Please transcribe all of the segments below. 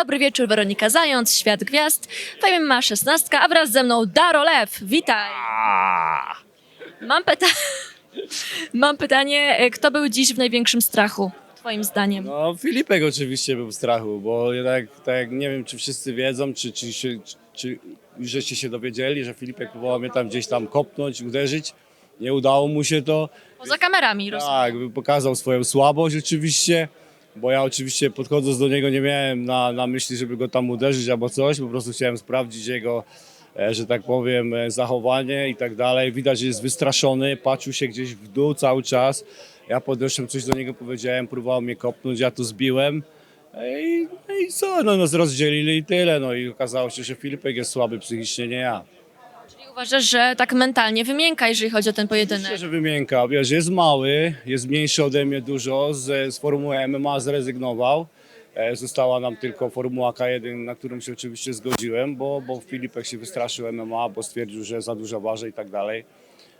Dobry wieczór, Weronika Zając, Świat Gwiazd. Fame ma 16, a wraz ze mną Daro Lew. Witaj. Mam, pyta... Mam pytanie, e, kto był dziś w największym strachu, twoim zdaniem? No, Filipek oczywiście był w strachu, bo jednak, tak nie wiem, czy wszyscy wiedzą, czy, czy, czy już żeście się dowiedzieli, że Filipek próbował mnie tam gdzieś tam kopnąć, uderzyć. Nie udało mu się to. Poza kamerami, rozumiem. Tak, pokazał swoją słabość oczywiście, bo ja oczywiście podchodząc do niego nie miałem na, na myśli, żeby go tam uderzyć albo coś, po prostu chciałem sprawdzić jego, e, że tak powiem, e, zachowanie i tak dalej. Widać, że jest wystraszony, patrzył się gdzieś w dół cały czas. Ja podeszłem, coś do niego powiedziałem, próbował mnie kopnąć, ja tu zbiłem. E, I, no i co, no nas rozdzielili i tyle. No i okazało się, że Filipek jest słaby psychicznie, nie ja. Uważasz, że tak mentalnie wymięka, jeżeli chodzi o ten pojedynek? Myślę, że wymienka, wiesz, jest mały, jest mniejszy ode mnie dużo, z, z formuły MMA zrezygnował. E, Została nam tylko formuła K1, na którą się oczywiście zgodziłem, bo, bo Filipek się wystraszył MMA, bo stwierdził, że za dużo waży i tak dalej.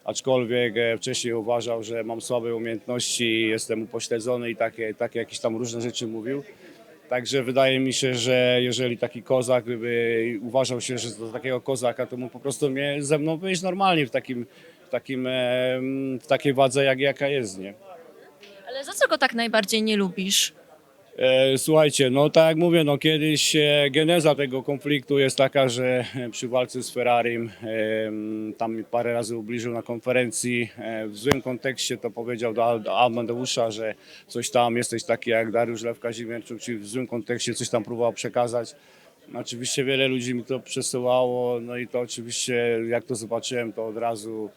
Aczkolwiek e, wcześniej uważał, że mam słabe umiejętności, jestem upośledzony i takie, takie jakieś tam różne rzeczy mówił. Także wydaje mi się, że jeżeli taki kozak by uważał się, że do takiego kozaka, to mógł po prostu mnie ze mną wyjść normalnie w takim, w takim, w takiej wadze, jak, jaka jest, nie? Ale za co go tak najbardziej nie lubisz? E, Słuchajcie, no tak jak mówię, no kiedyś e, geneza tego konfliktu jest taka, że e, przy walce z Ferrarim tam mi parę razy ubliżył na konferencji. W złym kontekście to powiedział do, Amadeusza, że coś tam jesteś taki jak Dariusz Lew Kazimierczuk, czyli w złym kontekście coś tam próbował przekazać. Oczywiście wiele ludzi mi to przesyłało, no i to oczywiście jak to zobaczyłem, to od razu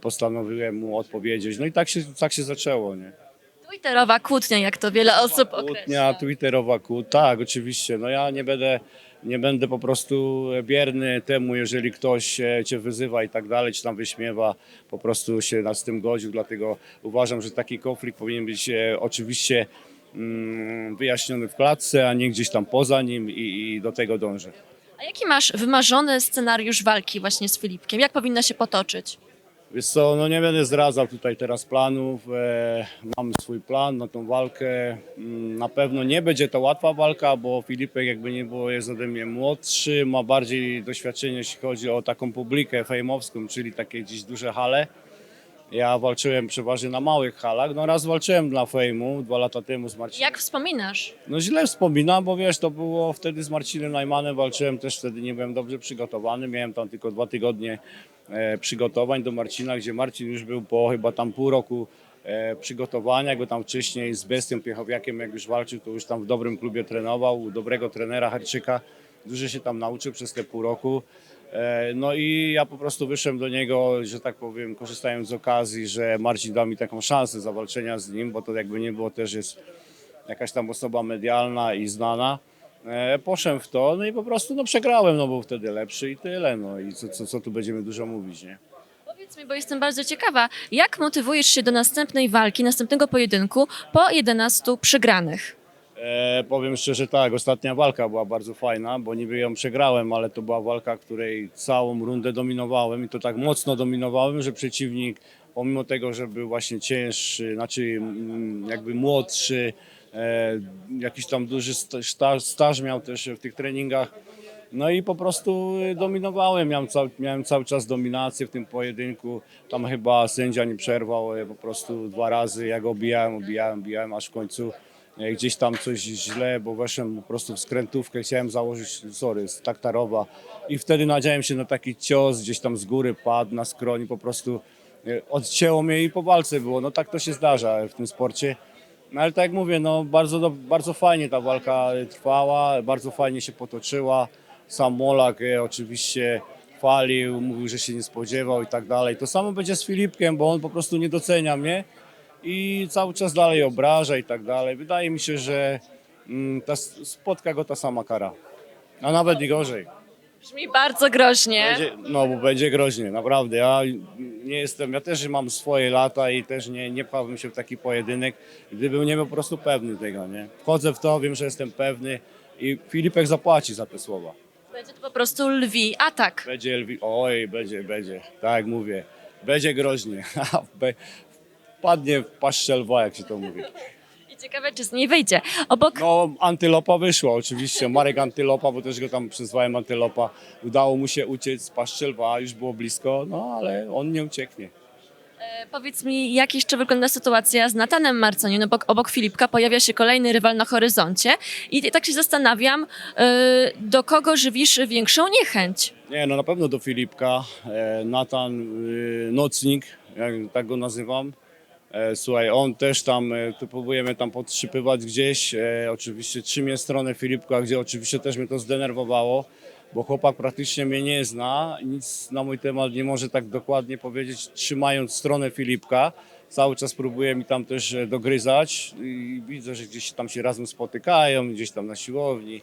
postanowiłem mu odpowiedzieć. No i tak się, tak się zaczęło, nie? Twitterowa kłótnia, jak to wiele osób Kłótnia, określa. twitterowa kłótnia, tak, oczywiście. No ja nie będę, nie będę po prostu bierny temu, jeżeli ktoś e, cię wyzywa i tak dalej, czy tam wyśmiewa, po prostu się nad tym godził, dlatego uważam, że taki konflikt powinien być e, oczywiście mm, wyjaśniony w klatce, a nie gdzieś tam poza nim i, i do tego dążę. A jaki masz wymarzony scenariusz walki właśnie z Filipkiem? Jak powinna się potoczyć? Wiesz co, no nie będę zdradzał tutaj teraz planów. E, mam swój plan na tą walkę. Mm, Na pewno nie będzie to łatwa walka, bo Filipek jakby nie było jest ode mnie młodszy, ma bardziej doświadczenie jeśli chodzi o taką publikę fejmowską, czyli takie gdzieś duże hale. Ja walczyłem przeważnie na małych halach. No raz walczyłem dla fejmu dwa lata temu z Marcinem. Jak wspominasz? No źle wspominam, bo wiesz, to było wtedy z Marcinem Najmanem, walczyłem też wtedy nie byłem dobrze przygotowany, miałem tam tylko dwa tygodnie e, przygotowań do Marcina, gdzie Marcin już był po chyba tam pół roku e, przygotowania, go tam wcześniej z Bestią Piechowiakiem jak już walczył, to już tam w dobrym klubie trenował, u dobrego trenera Harczyka, dużo się tam nauczył przez te pół roku. E, No i ja po prostu wyszedłem do niego, że tak powiem, korzystając z okazji, że Marcin dał mi taką szansę zawalczenia z nim, bo to jakby nie było też jest jakaś tam osoba medialna i znana. E, poszedłem w to, no i po prostu no, przegrałem, no był wtedy lepszy i tyle. No i co, co, co tu będziemy dużo mówić, nie? Powiedz mi, bo jestem bardzo ciekawa, jak motywujesz się do następnej walki, następnego pojedynku po 11 przegranych? E, powiem szczerze tak, ostatnia walka była bardzo fajna, bo niby ją przegrałem, ale to była walka, której całą rundę dominowałem i to tak mocno dominowałem, że przeciwnik, pomimo tego, że był właśnie cięższy, znaczy mm, jakby młodszy, e, jakiś tam duży sta- staż, staż miał też w tych treningach, no i po prostu y, dominowałem, miałem cały, miałem cały czas dominację w tym pojedynku. Tam chyba sędzia nie przerwał y, po prostu dwa razy. Ja go obijałem, obijałem, obijałem, aż w końcu gdzieś tam coś źle, bo weszłem po prostu w skrętówkę, chciałem założyć, sorry, z taktarowa i wtedy nadziałem się na taki cios, gdzieś tam z góry padł na skroń, po prostu y, odcięło mnie i po walce było. No tak to się zdarza w tym sporcie. No ale tak jak mówię, no bardzo, bardzo fajnie ta walka trwała, bardzo fajnie się potoczyła. Sam Molak e, oczywiście chwalił, mówił, że się nie spodziewał i tak dalej. To samo będzie z Filipkiem, bo on po prostu nie docenia mnie i cały czas dalej obraża i tak dalej. Wydaje mi się, że mm, ta, spotka go ta sama kara, a nawet i gorzej. Brzmi bardzo groźnie. Będzie, no bo będzie groźnie, naprawdę. Ja nie jestem, ja też mam swoje lata i też nie, nie pchałbym się w taki pojedynek, gdybym nie był po prostu pewny tego, nie? Wchodzę w to, wiem, że jestem pewny i Filipek zapłaci za te słowa. Będzie to po prostu lwi atak. Będzie, lwi- oj, będzie, będzie, tak jak mówię, będzie groźnie. Be- Wpadnie w paszczę lwa, jak się to mówi. I Ciekawe, czy z niej wyjdzie. Obok No, antylopa wyszła oczywiście. Marek Antylopa, bo też go tam przyzwałem Antylopa. Udało mu się uciec z paszczy lwa, już było blisko, no ale on nie ucieknie. E, Powiedz mi, jak jeszcze wygląda sytuacja z Natanem Marconiem? Obok, obok Filipka pojawia się kolejny rywal na horyzoncie i tak się zastanawiam, e, do kogo żywisz większą niechęć? Nie, no na pewno do Filipka. E, Natan y, Nocnik, jak tak go nazywam. E, słuchaj, on też tam, e, tu próbujemy tam podszypywać gdzieś. E, oczywiście trzymie stronę Filipka, gdzie oczywiście też mnie to zdenerwowało, bo chłopak praktycznie mnie nie zna, nic na mój temat nie może tak dokładnie powiedzieć, trzymając stronę Filipka. Cały czas próbuje mi tam też dogryzać i widzę, że gdzieś tam się razem spotykają, gdzieś tam na siłowni.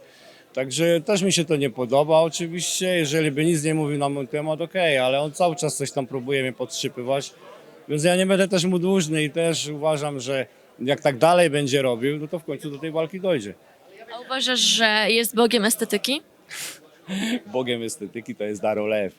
Także też mi się to nie podoba oczywiście, jeżeli by nic nie mówił na mój temat, okej, ale on cały czas coś tam próbuje mnie podszypywać, więc ja nie będę też mu dłużny i też uważam, że jak tak dalej będzie robił, no to w końcu do tej walki dojdzie. A uważasz, że jest bogiem estetyki? Bogiem estetyki to jest Darolew.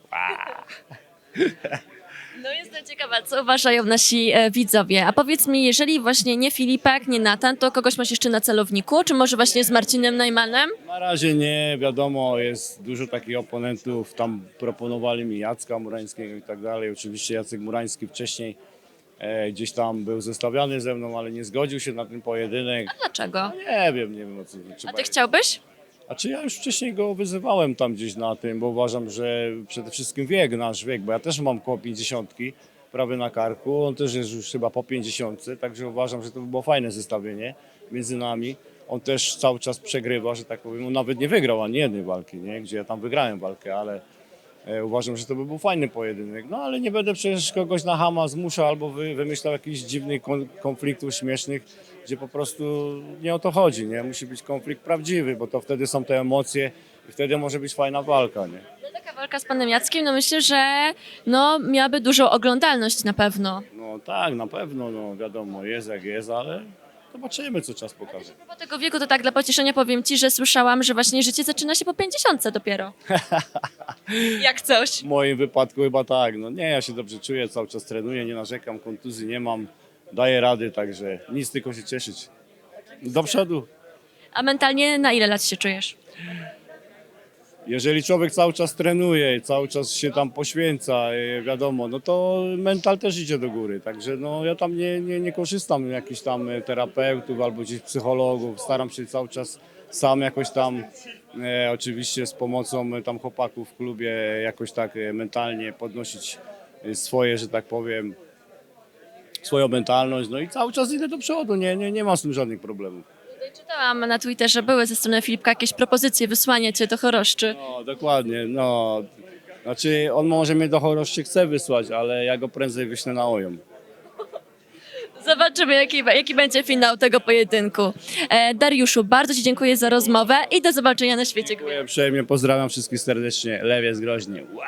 Jestem ciekawa, co uważają nasi e, widzowie. A powiedz mi, jeżeli właśnie nie Filipek, nie Natan, to kogoś masz jeszcze na celowniku? Czy może właśnie z Marcinem Najmanem? Na razie nie, wiadomo, jest dużo takich oponentów, tam proponowali mi Jacka Murańskiego i tak dalej. Oczywiście Jacek Murański wcześniej e, gdzieś tam był zestawiany ze mną, ale nie zgodził się na ten pojedynek. A dlaczego? Nie wiem, nie wiem o co A ty chciałbyś? A czy ja już wcześniej go wyzywałem tam gdzieś na tym, bo uważam, że przede wszystkim wiek, nasz wiek, bo ja też mam koło 50, prawie na karku, on też jest już chyba po 50, także uważam, że to by było fajne zestawienie między nami. On też cały czas przegrywa, że tak powiem, on nawet nie wygrał ani jednej walki, nie? gdzie ja tam wygrałem walkę, ale e, uważam, że to by był fajny pojedynek. No ale nie będę przecież kogoś na hama zmuszał albo wy, wymyślał jakichś dziwnych kon, konfliktów śmiesznych, gdzie po prostu nie o to chodzi, nie? Musi być konflikt prawdziwy, bo to wtedy są te emocje i wtedy może być fajna walka, nie? No taka walka z panem Jackiem, no myślę, że no, miałaby dużą oglądalność na pewno. No tak, na pewno, no wiadomo, jest jak jest, ale zobaczymy, co czas pokaże. Po tego wieku to tak dla pocieszenia powiem ci, że słyszałam, że właśnie życie zaczyna się po 50 dopiero. Jak coś. W moim wypadku chyba tak, no nie, ja się dobrze czuję, cały czas trenuję, nie narzekam, kontuzji nie mam, daję rady, także nic, tylko się cieszyć. Do przodu. A mentalnie na ile lat się czujesz? Jeżeli człowiek cały czas trenuje, cały czas się tam poświęca, e, wiadomo, no to mental też idzie do góry. Także no ja tam nie, nie, nie korzystam jakichś tam e, terapeutów albo gdzieś psychologów. Staram się cały czas sam jakoś tam, e, oczywiście z pomocą e, tam chłopaków w klubie, jakoś tak mentalnie podnosić swoje, że tak powiem, swoją mentalność. No i cały czas idę do przodu, nie, nie, nie mam z tym żadnych problemów. Czytałam na Twitterze, były ze strony Filipka jakieś propozycje wysłania cię do choroszczy. No, dokładnie, no. Znaczy, on może mnie do choroszczy chce wysłać, ale ja go prędzej wyślę na ojom. Zobaczymy, jaki, jaki będzie finał tego pojedynku. E, Dariuszu, bardzo Ci dziękuję za rozmowę i do zobaczenia na świecie gwiazd. Dziękuję uprzejmie, pozdrawiam wszystkich serdecznie. Lew jest groźnie. Wow.